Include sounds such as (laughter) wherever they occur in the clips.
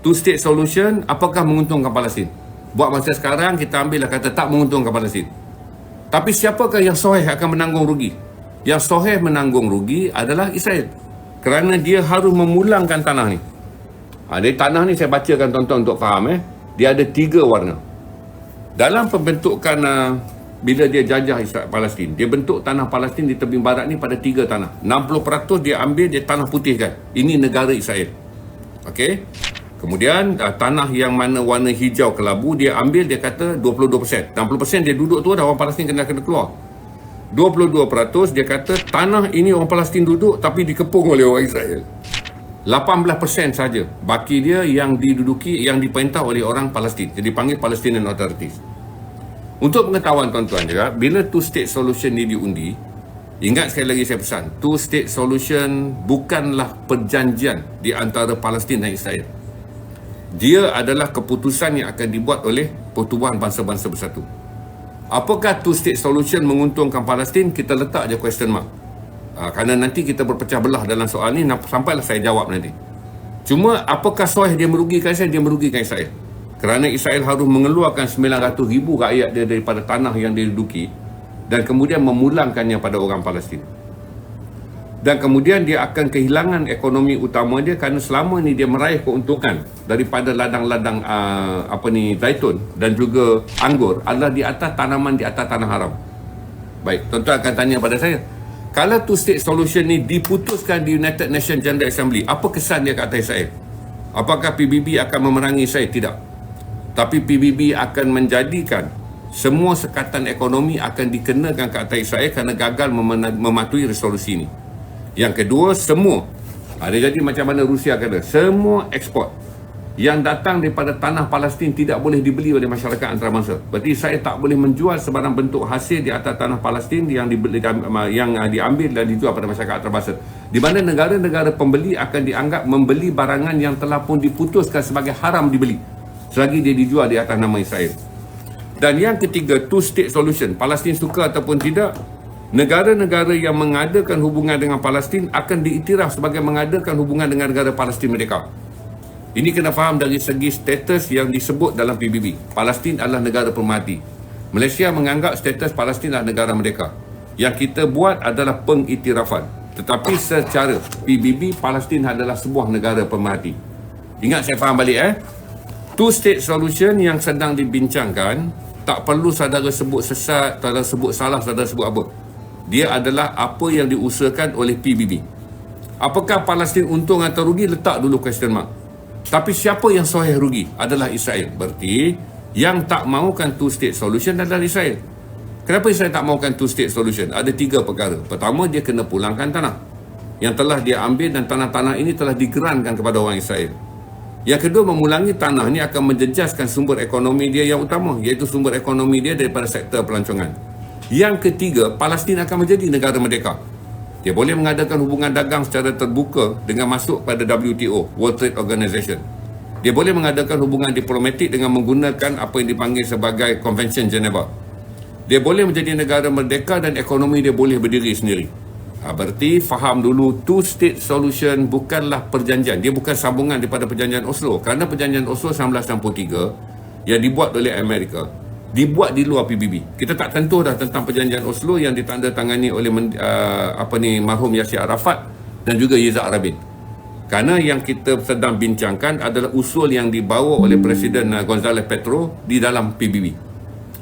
two state solution apakah menguntungkan Palestin? Buat masa sekarang kita ambil lah kata tak menguntungkan Palestin. Tapi siapakah yang soheh akan menanggung rugi? Yang soheh menanggung rugi adalah Israel. Kerana dia harus memulangkan tanah ni. Ha, dari tanah ni saya bacakan tuan-tuan untuk faham eh. Dia ada tiga warna. Dalam pembentukan uh, bila dia jajah Israel Palestin dia bentuk tanah Palestin di tebing barat ni pada tiga tanah. 60% dia ambil dia tanah putih kan ini negara Israel. Okey kemudian uh, tanah yang mana warna hijau kelabu dia ambil dia kata 22% 60% dia duduk tu dah orang Palestin kena kena keluar. 22% dia kata tanah ini orang Palestin duduk tapi dikepung oleh orang Israel. 18% saja baki dia yang diduduki yang diperintah oleh orang Palestin. Jadi panggil Palestinian Authorities. Untuk pengetahuan tuan-tuan juga, bila two state solution ni diundi, ingat sekali lagi saya pesan, two state solution bukanlah perjanjian di antara Palestin dan Israel. Dia adalah keputusan yang akan dibuat oleh Pertubuhan Bangsa-Bangsa Bersatu. Apakah two state solution menguntungkan Palestin? Kita letak je question mark. Ha, kerana nanti kita berpecah belah dalam soal ni sampailah saya jawab nanti. Cuma apakah soal dia merugikan Israel? Dia merugikan Israel kerana Israel harus mengeluarkan 900 ribu rakyat dia daripada tanah yang dia duduki dan kemudian memulangkannya pada orang Palestin. Dan kemudian dia akan kehilangan ekonomi utama dia kerana selama ni dia meraih keuntungan daripada ladang-ladang uh, apa ni zaitun dan juga anggur adalah di atas tanaman di atas tanah haram. Baik, tuan-tuan akan tanya pada saya, kalau two state solution ni diputuskan di United Nations General Assembly, apa kesan dia atas Israel? Apakah PBB akan memerangi Israel? Tidak tapi PBB akan menjadikan semua sekatan ekonomi akan dikenakan ke atas Israel kerana gagal mematuhi resolusi ini. Yang kedua, semua ada jadi macam mana Rusia kata, semua ekspor yang datang daripada tanah Palestin tidak boleh dibeli oleh masyarakat antarabangsa. Berarti saya tak boleh menjual sebarang bentuk hasil di atas tanah Palestin yang dibeli, yang diambil dan dijual pada masyarakat antarabangsa. Di mana negara-negara pembeli akan dianggap membeli barangan yang telah pun diputuskan sebagai haram dibeli selagi dia dijual di atas nama Israel. Dan yang ketiga, two state solution. Palestin suka ataupun tidak, negara-negara yang mengadakan hubungan dengan Palestin akan diiktiraf sebagai mengadakan hubungan dengan negara Palestin mereka. Ini kena faham dari segi status yang disebut dalam PBB. Palestin adalah negara pemerhati. Malaysia menganggap status Palestin adalah negara mereka. Yang kita buat adalah pengiktirafan. Tetapi secara PBB, Palestin adalah sebuah negara pemerhati. Ingat saya faham balik eh two state solution yang sedang dibincangkan tak perlu saudara sebut sesat, saudara sebut salah, saudara sebut apa. Dia adalah apa yang diusahakan oleh PBB. Apakah Palestin untung atau rugi? Letak dulu question mark. Tapi siapa yang sahih rugi? Adalah Israel. Berarti yang tak mahukan two state solution adalah Israel. Kenapa Israel tak mahukan two state solution? Ada tiga perkara. Pertama, dia kena pulangkan tanah. Yang telah dia ambil dan tanah-tanah ini telah digerankan kepada orang Israel. Yang kedua, memulangi tanah ini akan menjejaskan sumber ekonomi dia yang utama, iaitu sumber ekonomi dia daripada sektor pelancongan. Yang ketiga, Palestin akan menjadi negara merdeka. Dia boleh mengadakan hubungan dagang secara terbuka dengan masuk pada WTO, World Trade Organization. Dia boleh mengadakan hubungan diplomatik dengan menggunakan apa yang dipanggil sebagai Convention Geneva. Dia boleh menjadi negara merdeka dan ekonomi dia boleh berdiri sendiri. Ha, berarti faham dulu two state solution bukanlah perjanjian. Dia bukan sambungan daripada perjanjian Oslo. Kerana perjanjian Oslo 1963 yang dibuat oleh Amerika dibuat di luar PBB. Kita tak tentu dah tentang perjanjian Oslo yang ditandatangani oleh uh, apa ni marhum Yasir Arafat dan juga Yitzhak Rabin. Kerana yang kita sedang bincangkan adalah usul yang dibawa oleh Presiden uh, Gonzales Petro di dalam PBB.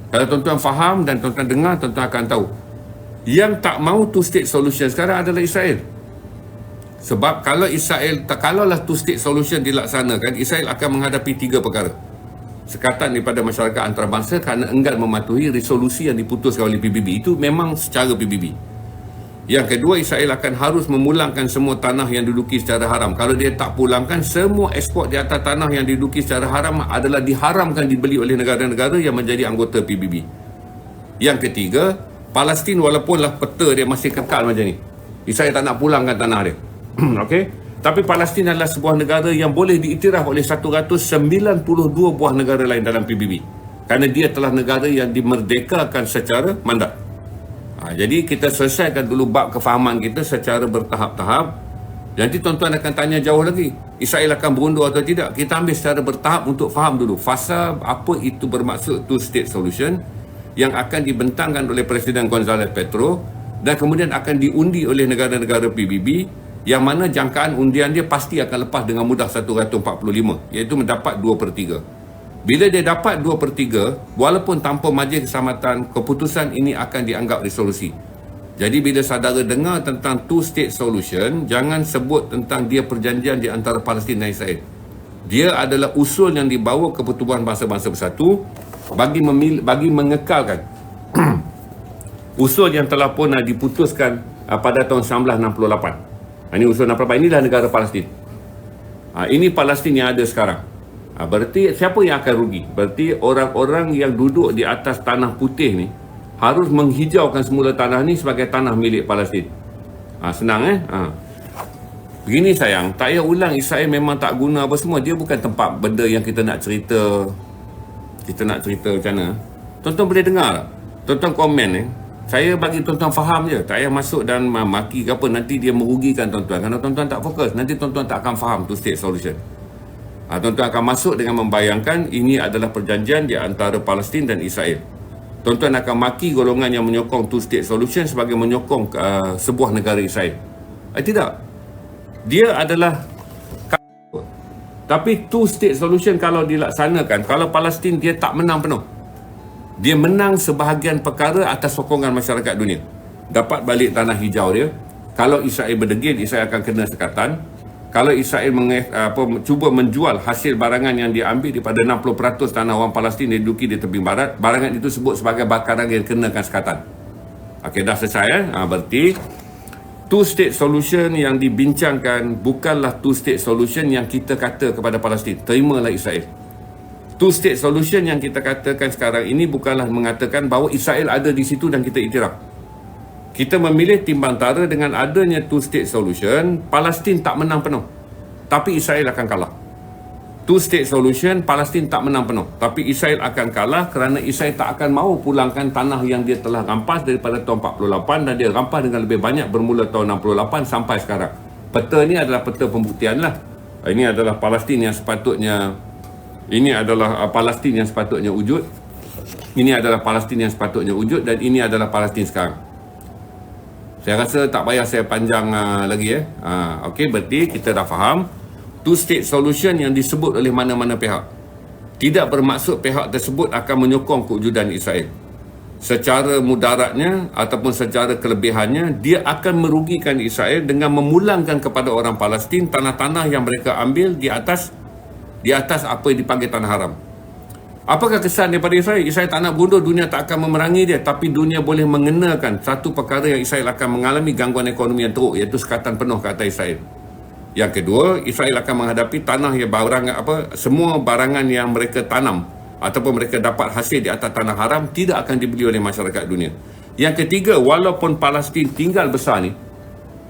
Kalau tuan-tuan faham dan tuan-tuan dengar, tuan-tuan akan tahu yang tak mau two state solution sekarang adalah Israel sebab kalau Israel kalaulah two state solution dilaksanakan Israel akan menghadapi tiga perkara sekatan daripada masyarakat antarabangsa kerana enggan mematuhi resolusi yang diputuskan oleh PBB itu memang secara PBB yang kedua Israel akan harus memulangkan semua tanah yang diduduki secara haram kalau dia tak pulangkan semua ekspor di atas tanah yang diduduki secara haram adalah diharamkan dibeli oleh negara-negara yang menjadi anggota PBB yang ketiga Palestin walaupun peta dia masih kekal macam ni. Israel tak nak pulangkan tanah dia. (clears throat) Okey. Tapi Palestin adalah sebuah negara yang boleh diiktiraf oleh 192 buah negara lain dalam PBB. Kerana dia telah negara yang dimerdekakan secara mandat. Ha, jadi kita selesaikan dulu bab kefahaman kita secara bertahap-tahap Nanti tuan-tuan akan tanya jauh lagi. Israel akan berundur atau tidak? Kita ambil secara bertahap untuk faham dulu. Fasa apa itu bermaksud two-state solution yang akan dibentangkan oleh Presiden González Petro dan kemudian akan diundi oleh negara-negara PBB yang mana jangkaan undian dia pasti akan lepas dengan mudah 145 iaitu mendapat 2 per 3. Bila dia dapat 2 per 3, walaupun tanpa majlis keselamatan, keputusan ini akan dianggap resolusi. Jadi bila saudara dengar tentang two state solution, jangan sebut tentang dia perjanjian di antara Palestin dan Israel. Dia adalah usul yang dibawa ke Pertubuhan Bangsa-Bangsa Bersatu bagi memil- bagi mengekalkan (clears throat) usul yang telah pun diputuskan uh, pada tahun 1968. Ini usul 68 inilah negara Palestin. Uh, ini Palestin yang ada sekarang. Uh, berarti siapa yang akan rugi? Berarti orang-orang yang duduk di atas tanah putih ni harus menghijaukan semula tanah ni sebagai tanah milik Palestin. Ha, senang eh? Ha. Begini sayang, tak payah ulang Israel memang tak guna apa semua. Dia bukan tempat benda yang kita nak cerita. Kita nak cerita macam mana. Tonton boleh dengar tak? Tonton komen eh. Saya bagi tuan-tuan faham je. Tak payah masuk dan maki ke apa. Nanti dia merugikan tuan-tuan. Kerana tuan-tuan tak fokus. Nanti tuan-tuan tak akan faham tu state solution. Ha, tuan-tuan akan masuk dengan membayangkan ini adalah perjanjian di antara Palestin dan Israel. Tuan-tuan akan maki golongan yang menyokong two state solution sebagai menyokong uh, sebuah negara Israel. Eh, tidak. Dia adalah tapi two state solution kalau dilaksanakan, kalau Palestin dia tak menang penuh. Dia menang sebahagian perkara atas sokongan masyarakat dunia. Dapat balik tanah hijau dia. Kalau Israel berdegil, Israel akan kena sekatan. Kalau Israel menge, apa, cuba menjual hasil barangan yang diambil daripada 60% tanah orang Palestin yang diduduki di tepi barat, barangan itu sebut sebagai bakaran yang kenakan sekatan. Okey, dah selesai. Eh? Ha, berarti two-state solution yang dibincangkan bukanlah two-state solution yang kita kata kepada Palestin. Terimalah Israel. Two-state solution yang kita katakan sekarang ini bukanlah mengatakan bahawa Israel ada di situ dan kita iktiraf. Kita memilih timbang tara dengan adanya two-state solution, Palestin tak menang penuh. Tapi Israel akan kalah. Two-state solution, Palestin tak menang penuh. Tapi Israel akan kalah kerana Israel tak akan mahu pulangkan tanah yang dia telah rampas daripada tahun 48 dan dia rampas dengan lebih banyak bermula tahun 68 sampai sekarang. Peta ni adalah peta pembuktian lah. Ini adalah Palestin yang sepatutnya ini adalah uh, Palestin yang sepatutnya wujud. Ini adalah Palestin yang sepatutnya wujud dan ini adalah Palestin sekarang. Saya rasa tak payah saya panjang uh, lagi eh. Uh, Okey, berarti kita dah faham two-state solution yang disebut oleh mana-mana pihak tidak bermaksud pihak tersebut akan menyokong kewujudan Israel. Secara mudaratnya ataupun secara kelebihannya, dia akan merugikan Israel dengan memulangkan kepada orang Palestin tanah-tanah yang mereka ambil di atas di atas apa yang dipanggil tanah haram. Apakah kesan daripada Israel? Israel tak nak bunuh, dunia tak akan memerangi dia. Tapi dunia boleh mengenakan satu perkara yang Israel akan mengalami gangguan ekonomi yang teruk, iaitu sekatan penuh ke atas Israel. Yang kedua, Israel akan menghadapi tanah yang barang apa semua barangan yang mereka tanam ataupun mereka dapat hasil di atas tanah haram tidak akan dibeli oleh masyarakat dunia. Yang ketiga, walaupun Palestin tinggal besar ni,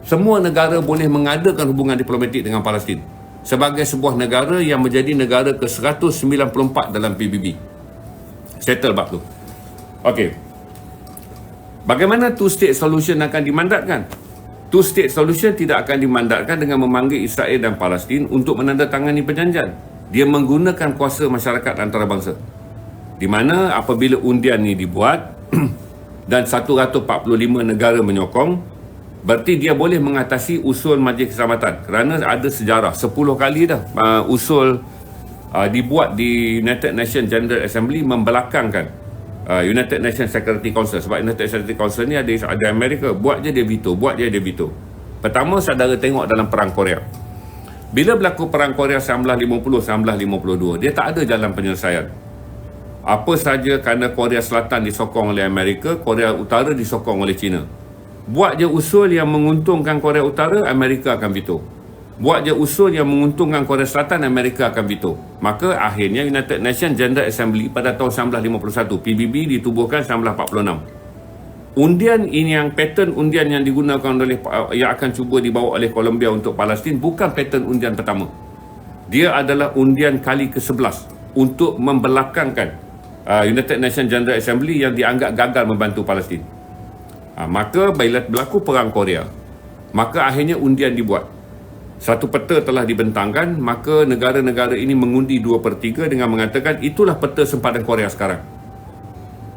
semua negara boleh mengadakan hubungan diplomatik dengan Palestin sebagai sebuah negara yang menjadi negara ke-194 dalam PBB. Settle bab tu. Okey. Bagaimana two state solution akan dimandatkan? Two state solution tidak akan dimandatkan dengan memanggil Israel dan Palestin untuk menandatangani perjanjian. Dia menggunakan kuasa masyarakat antarabangsa. Di mana apabila undian ini dibuat (clears throat) dan 145 negara menyokong, berarti dia boleh mengatasi usul Majlis Keselamatan. Kerana ada sejarah. 10 kali dah uh, usul uh, dibuat di United Nations General Assembly membelakangkan uh, United Nations Security Council. Sebab United Security Council ni ada ada Amerika. Buat je dia veto buat je dia veto. Pertama saudara tengok dalam perang Korea. Bila berlaku perang Korea 1950 1952 dia tak ada jalan penyelesaian. Apa saja kerana Korea Selatan disokong oleh Amerika Korea Utara disokong oleh China buat je usul yang menguntungkan Korea Utara Amerika akan veto buat je usul yang menguntungkan Korea Selatan Amerika akan veto maka akhirnya United Nations General Assembly pada tahun 1951 PBB ditubuhkan 1946 undian ini yang pattern undian yang digunakan oleh yang akan cuba dibawa oleh Colombia untuk Palestin bukan pattern undian pertama. Dia adalah undian kali ke-11 untuk membelakangkan uh, United Nations General Assembly yang dianggap gagal membantu Palestin uh, maka bila berlaku perang Korea. Maka akhirnya undian dibuat. Satu peta telah dibentangkan maka negara-negara ini mengundi 2 per 3 dengan mengatakan itulah peta sempadan Korea sekarang.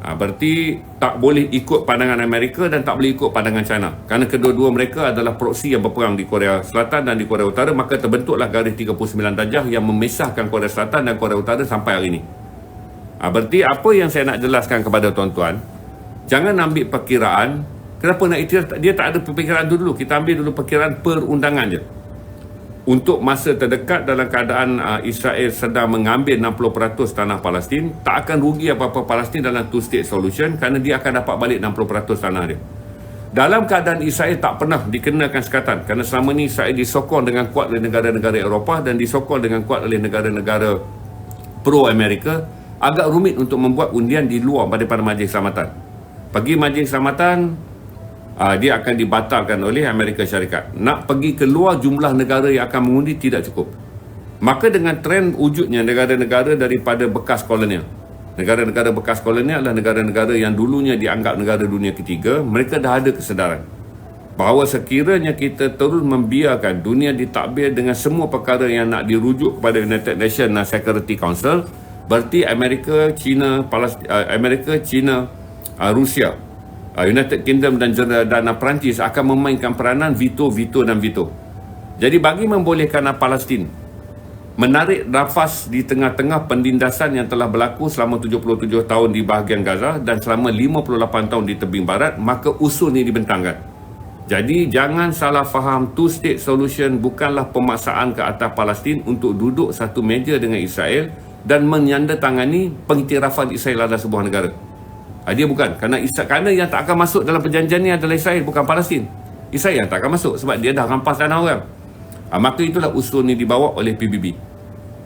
Ha, berarti tak boleh ikut pandangan Amerika dan tak boleh ikut pandangan China. Kerana kedua-dua mereka adalah proksi yang berperang di Korea Selatan dan di Korea Utara maka terbentuklah garis 39 darjah yang memisahkan Korea Selatan dan Korea Utara sampai hari ini. Ha, berarti apa yang saya nak jelaskan kepada tuan-tuan jangan ambil perkiraan kenapa nak ikhtiar? Dia tak ada perkiraan dulu. Kita ambil dulu perkiraan perundangan je. Untuk masa terdekat dalam keadaan uh, Israel sedang mengambil 60% tanah Palestin tak akan rugi apa-apa Palestin dalam two state solution kerana dia akan dapat balik 60% tanah dia. Dalam keadaan Israel tak pernah dikenakan sekatan kerana selama ni Israel disokong dengan kuat oleh negara-negara Eropah dan disokong dengan kuat oleh negara-negara pro-Amerika agak rumit untuk membuat undian di luar daripada Majlis Keselamatan pergi Majlis Keselamatan uh, dia akan dibatalkan oleh Amerika Syarikat. Nak pergi keluar jumlah negara yang akan mengundi tidak cukup. Maka dengan trend wujudnya negara-negara daripada bekas kolonial. Negara-negara bekas kolonial adalah negara-negara yang dulunya dianggap negara dunia ketiga. Mereka dah ada kesedaran. Bahawa sekiranya kita terus membiarkan dunia ditakbir dengan semua perkara yang nak dirujuk kepada United Nations Security Council. Berarti Amerika, China, Palestin, uh, Amerika, China, uh, Rusia uh, United Kingdom dan dan Perancis akan memainkan peranan veto, veto dan veto. Jadi bagi membolehkan Palestin menarik nafas di tengah-tengah pendindasan yang telah berlaku selama 77 tahun di bahagian Gaza dan selama 58 tahun di tebing barat, maka usul ini dibentangkan. Jadi jangan salah faham two state solution bukanlah pemaksaan ke atas Palestin untuk duduk satu meja dengan Israel dan menyandatangani pengiktirafan Israel adalah sebuah negara. Ha, dia bukan kerana Israel, kerana yang tak akan masuk dalam perjanjian ni adalah Israel bukan Palestin. Israel yang tak akan masuk sebab dia dah rampas tanah orang. Ha, maka itulah usul ni dibawa oleh PBB.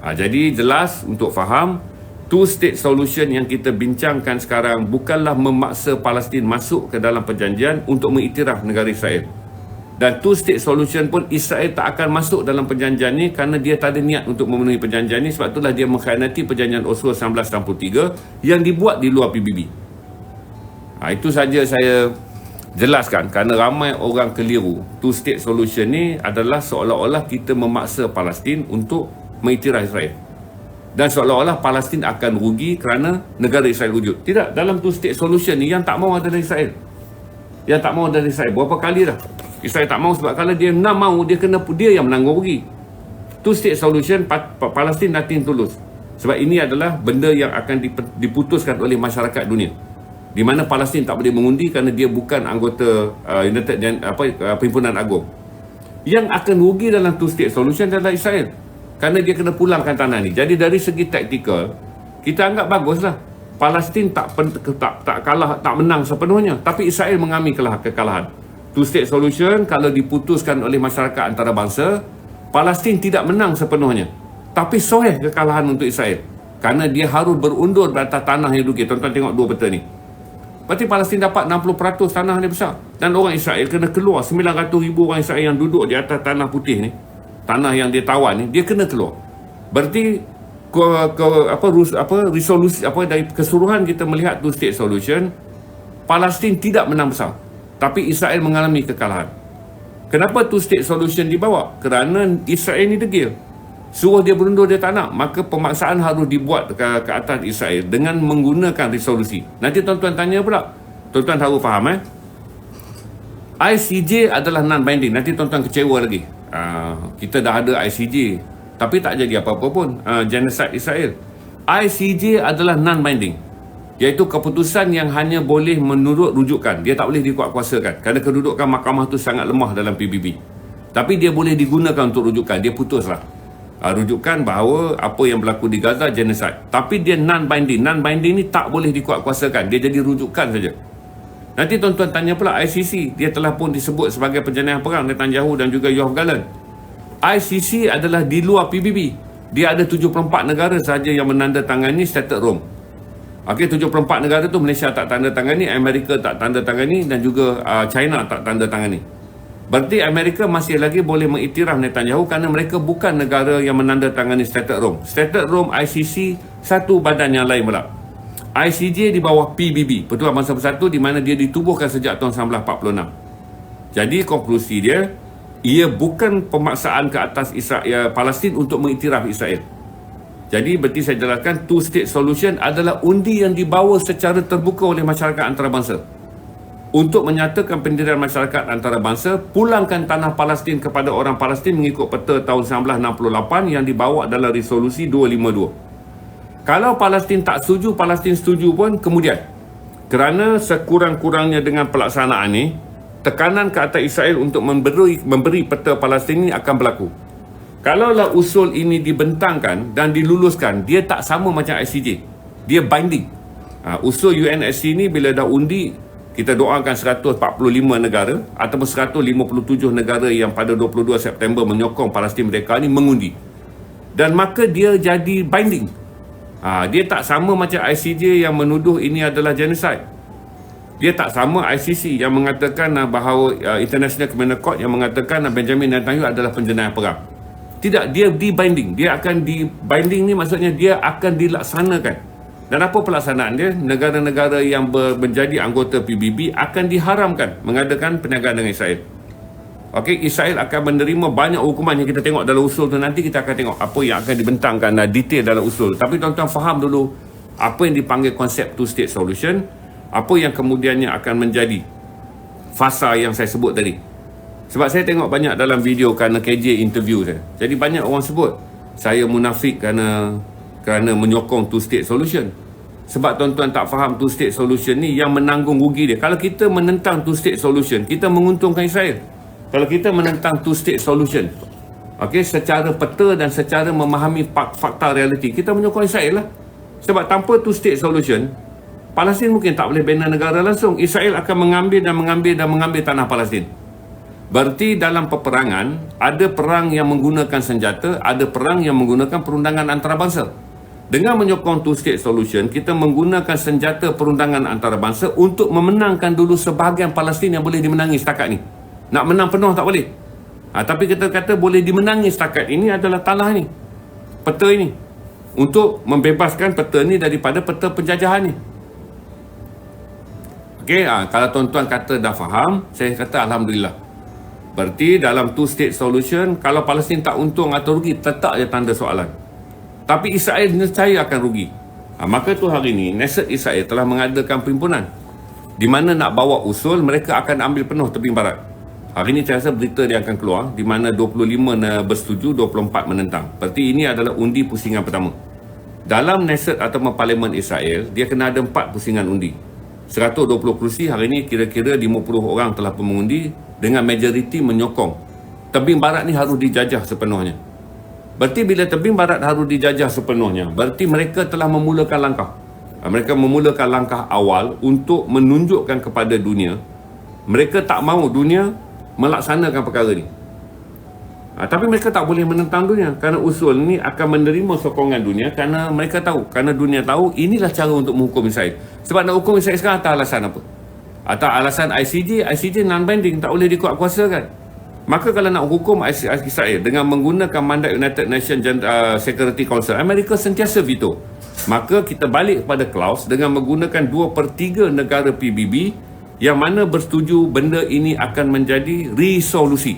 Ha, jadi jelas untuk faham two state solution yang kita bincangkan sekarang bukanlah memaksa Palestin masuk ke dalam perjanjian untuk mengiktiraf negara Israel. Dan two state solution pun Israel tak akan masuk dalam perjanjian ni kerana dia tak ada niat untuk memenuhi perjanjian ni sebab itulah dia mengkhianati perjanjian Oslo 1963 yang dibuat di luar PBB. Ha, itu saja saya jelaskan kerana ramai orang keliru. Two state solution ni adalah seolah-olah kita memaksa Palestin untuk mengiktiraf Israel. Dan seolah-olah Palestin akan rugi kerana negara Israel wujud. Tidak, dalam two state solution ni yang tak mau adalah Israel. Yang tak mau adalah Israel. Berapa kali dah? Israel tak mau sebab kalau dia nak mau, dia kena dia yang menanggung rugi. Two state solution, Palestin nothing tulus. Sebab ini adalah benda yang akan diputuskan oleh masyarakat dunia di mana Palestin tak boleh mengundi kerana dia bukan anggota uh, United apa uh, Perhimpunan Agung. Yang akan rugi dalam two state solution adalah Israel. Kerana dia kena pulangkan tanah ni. Jadi dari segi taktikal, kita anggap baguslah. Palestin tak, tak tak kalah tak menang sepenuhnya tapi Israel mengalami kelah, kekalahan. Two state solution kalau diputuskan oleh masyarakat antarabangsa, Palestin tidak menang sepenuhnya. Tapi soheh kekalahan untuk Israel. Kerana dia harus berundur di atas tanah yang duki. Tuan-tuan tengok dua peta ni. Berarti Palestin dapat 60% tanah ni besar. Dan orang Israel kena keluar. 900 ribu orang Israel yang duduk di atas tanah putih ni. Tanah yang dia tawan ni. Dia kena keluar. Berarti ke, ke, apa, rus, apa, resolusi, apa, dari keseluruhan kita melihat two state solution. Palestin tidak menang besar. Tapi Israel mengalami kekalahan. Kenapa two state solution dibawa? Kerana Israel ni degil suruh dia berundur dia tak nak. Maka pemaksaan harus dibuat ke, ke atas Israel dengan menggunakan resolusi. Nanti tuan-tuan tanya pula. Tuan-tuan harus faham eh? ICJ adalah non-binding. Nanti tuan-tuan kecewa lagi. Uh, kita dah ada ICJ tapi tak jadi apa-apa pun. Uh, genocide Israel. ICJ adalah non-binding. Iaitu keputusan yang hanya boleh menurut rujukan. Dia tak boleh dikuat-kuasakan. Kerana kedudukan mahkamah tu sangat lemah dalam PBB tapi dia boleh digunakan untuk rujukan. Dia putuslah uh, rujukan bahawa apa yang berlaku di Gaza genocide. Tapi dia non-binding. Non-binding ni tak boleh dikuat-kuasakan. Dia jadi rujukan saja. Nanti tuan-tuan tanya pula ICC dia telah pun disebut sebagai penjenayah perang Netanyahu dan juga Yoav Galan ICC adalah di luar PBB dia ada 74 negara sahaja yang menandatangani Statute Rome. Okey 74 negara tu Malaysia tak tanda tangani, Amerika tak tanda tangani dan juga uh, China tak tanda tangani. Berarti Amerika masih lagi boleh mengiktiraf Netanyahu kerana mereka bukan negara yang menandatangani Statute Rome. Statute Rome ICC satu badan yang lain pula. ICJ di bawah PBB, Pertuan Bangsa Bersatu di mana dia ditubuhkan sejak tahun 1946. Jadi konklusi dia, ia bukan pemaksaan ke atas Israel, Palestin untuk mengiktiraf Israel. Jadi berarti saya jelaskan two state solution adalah undi yang dibawa secara terbuka oleh masyarakat antarabangsa. Untuk menyatakan pendirian masyarakat antarabangsa, pulangkan tanah Palestin kepada orang Palestin mengikut peta tahun 1968 yang dibawa dalam resolusi 252. Kalau Palestin tak setuju, Palestin setuju pun kemudian. Kerana sekurang-kurangnya dengan pelaksanaan ini, tekanan ke atas Israel untuk memberi memberi peta Palestin ini akan berlaku. Kalaulah usul ini dibentangkan dan diluluskan, dia tak sama macam ICJ. Dia binding. Ha, usul UNSC ini bila dah undi, kita doakan 145 negara ataupun 157 negara yang pada 22 September menyokong Palestin Merdeka ini mengundi. Dan maka dia jadi binding. Ha, dia tak sama macam ICJ yang menuduh ini adalah genocide dia tak sama ICC yang mengatakan uh, bahawa uh, International Criminal Court yang mengatakan uh, Benjamin Netanyahu adalah penjenayah perang. Tidak, dia di binding. Dia akan di binding ni maksudnya dia akan dilaksanakan. Dan apa pelaksanaan dia? Negara-negara yang ber, menjadi anggota PBB akan diharamkan mengadakan perniagaan dengan Israel. Okey, Israel akan menerima banyak hukuman yang kita tengok dalam usul tu nanti kita akan tengok apa yang akan dibentangkan uh, detail dalam usul. Tapi tuan-tuan faham dulu apa yang dipanggil konsep two state solution apa yang kemudiannya akan menjadi fasa yang saya sebut tadi sebab saya tengok banyak dalam video kerana KJ interview saya jadi banyak orang sebut saya munafik kerana kerana menyokong two state solution sebab tuan-tuan tak faham two state solution ni yang menanggung rugi dia kalau kita menentang two state solution kita menguntungkan Israel kalau kita menentang two state solution okay, secara peta dan secara memahami fakta realiti kita menyokong Israel lah sebab tanpa two state solution Palestin mungkin tak boleh bina negara langsung. Israel akan mengambil dan mengambil dan mengambil tanah Palestin. Berarti dalam peperangan, ada perang yang menggunakan senjata, ada perang yang menggunakan perundangan antarabangsa. Dengan menyokong two-state solution, kita menggunakan senjata perundangan antarabangsa untuk memenangkan dulu sebahagian Palestin yang boleh dimenangi setakat ni. Nak menang penuh tak boleh. Ha, tapi kita kata boleh dimenangi setakat ini adalah tanah ni. Peta ini. Untuk membebaskan peta ni daripada peta penjajahan ni. Okey, ha, kalau tuan-tuan kata dah faham, saya kata Alhamdulillah. Berarti dalam two state solution, kalau Palestin tak untung atau rugi, tetap je tanda soalan. Tapi Israel saya akan rugi. Ha, maka tu hari ini, Neset Israel telah mengadakan perhimpunan. Di mana nak bawa usul, mereka akan ambil penuh tebing barat. Hari ini saya rasa berita dia akan keluar, di mana 25 bersetuju, 24 menentang. Berarti ini adalah undi pusingan pertama. Dalam Neset atau Parlimen Israel, dia kena ada empat pusingan undi. 120 kerusi hari ini kira-kira 50 orang telah mengundi dengan majoriti menyokong tebing barat ni harus dijajah sepenuhnya berarti bila tebing barat harus dijajah sepenuhnya berarti mereka telah memulakan langkah. Ha, mereka memulakan langkah awal untuk menunjukkan kepada dunia mereka tak mahu dunia melaksanakan perkara ni. Ha, tapi mereka tak boleh menentang dunia kerana usul ni akan menerima sokongan dunia kerana mereka tahu kerana dunia tahu inilah cara untuk menghukum Israel sebab nak hukum Israel sekarang atas alasan apa? Atau alasan ICJ ICJ non-binding tak boleh dikuat kuasakan maka kalau nak hukum Israel dengan menggunakan mandat United Nations uh, Security Council Amerika sentiasa veto. Maka kita balik kepada clause dengan menggunakan 2 per 3 negara PBB yang mana bersetuju benda ini akan menjadi resolusi.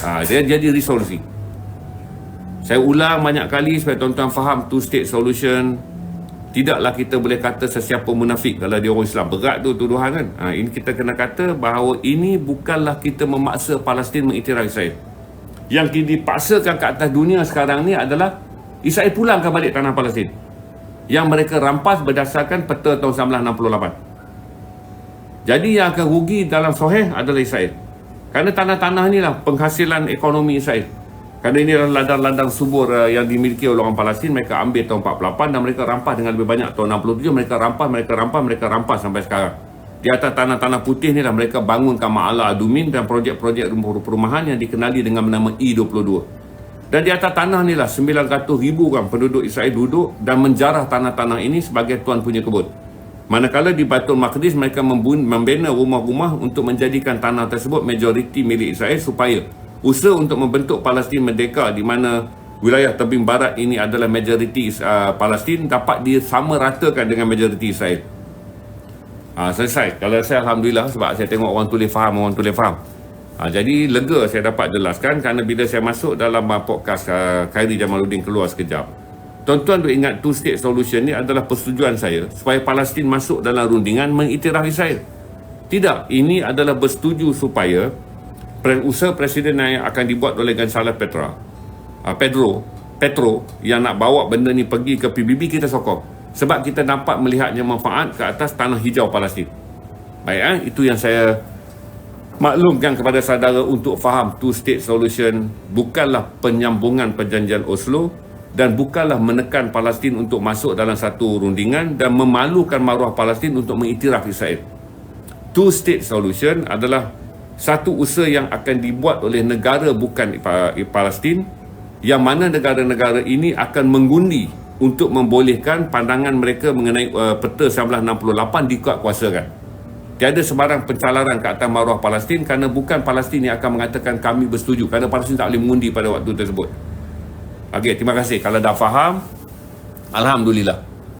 Ha, dia jadi resolusi. Saya ulang banyak kali supaya tuan-tuan faham two state solution tidaklah kita boleh kata sesiapa munafik. Kalau dia orang Islam berat tu tuduhan kan? Ha, ini kita kena kata bahawa ini bukanlah kita memaksa Palestin mengiktiraf Israel. Yang dipaksakan ke atas dunia sekarang ni adalah Israel pulangkan balik tanah Palestin. Yang mereka rampas berdasarkan peta tahun 1968 jadi yang akan rugi dalam soheh adalah Israel. Kerana tanah-tanah ni lah penghasilan ekonomi Israel. Kerana ini adalah ladang-ladang subur uh, yang dimiliki oleh orang Palestin. Mereka ambil tahun 48 dan mereka rampas dengan lebih banyak tahun 67. Mereka rampas, mereka rampas, mereka rampas sampai sekarang. Di atas tanah-tanah putih ni lah mereka bangunkan Ma'ala Adumin dan projek-projek rumah perumahan yang dikenali dengan nama E22. Dan di atas tanah ni lah 900 ribu orang penduduk Israel duduk dan menjarah tanah-tanah ini sebagai tuan punya kebun. Manakala di Baitul Maqdis mereka membina rumah-rumah untuk menjadikan tanah tersebut majoriti milik Israel supaya usaha untuk membentuk Palestin merdeka di mana wilayah tebing barat ini adalah majoriti uh, Palestin dapat disamaratakan dengan majoriti Israel. Ha, selesai. Kalau saya Alhamdulillah sebab saya tengok orang tulis faham, orang tulis faham. Ha, jadi lega saya dapat jelaskan kerana bila saya masuk dalam uh, podcast uh, Khairi Jamaluddin keluar sekejap. Tuan-tuan duk ingat two state solution ni adalah persetujuan saya supaya Palestin masuk dalam rundingan mengiktiraf Israel. Tidak, ini adalah bersetuju supaya usaha presiden yang akan dibuat oleh Gonzalo Petra, uh, Pedro, Petro yang nak bawa benda ni pergi ke PBB kita sokong. Sebab kita dapat melihatnya manfaat ke atas tanah hijau Palestin. Baik, eh? itu yang saya maklumkan kepada saudara untuk faham two state solution bukanlah penyambungan perjanjian Oslo dan bukanlah menekan Palestin untuk masuk dalam satu rundingan dan memalukan maruah Palestin untuk mengiktiraf Israel. Two state solution adalah satu usaha yang akan dibuat oleh negara bukan Palestin yang mana negara-negara ini akan mengundi untuk membolehkan pandangan mereka mengenai uh, peta 1968 dikuatkuasakan. Tiada sebarang pencalaran ke atas maruah Palestin kerana bukan Palestin yang akan mengatakan kami bersetuju kerana Palestin tak boleh mengundi pada waktu tersebut. Okey, terima kasih. Kalau dah faham, Alhamdulillah.